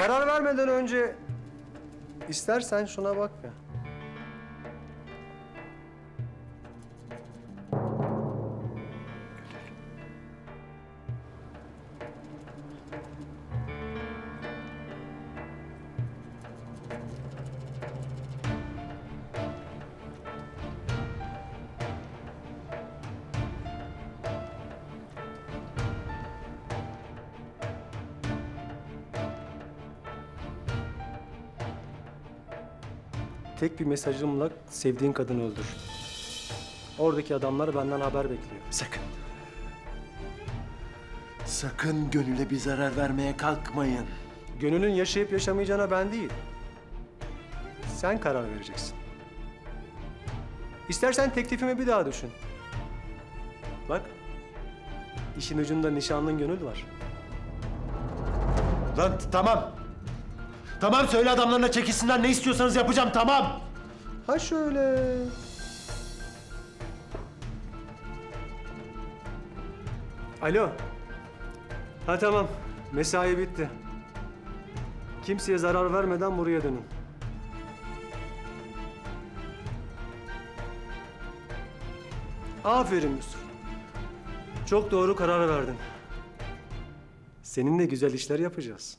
Karar vermeden önce istersen şuna bak ya. Tek bir mesajımla sevdiğin kadını öldür. Oradaki adamlar benden haber bekliyor. Sakın. Sakın gönüle bir zarar vermeye kalkmayın. Gönül'ün yaşayıp yaşamayacağına ben değil. Sen karar vereceksin. İstersen teklifimi bir daha düşün. Bak, işin ucunda nişanlın Gönül var. Lan tamam. Tamam söyle adamlarına çekilsinler ne istiyorsanız yapacağım tamam. Ha şöyle. Alo. Ha tamam. Mesai bitti. Kimseye zarar vermeden buraya dönün. Aferin Yusuf. Çok doğru karar verdin. Seninle güzel işler yapacağız.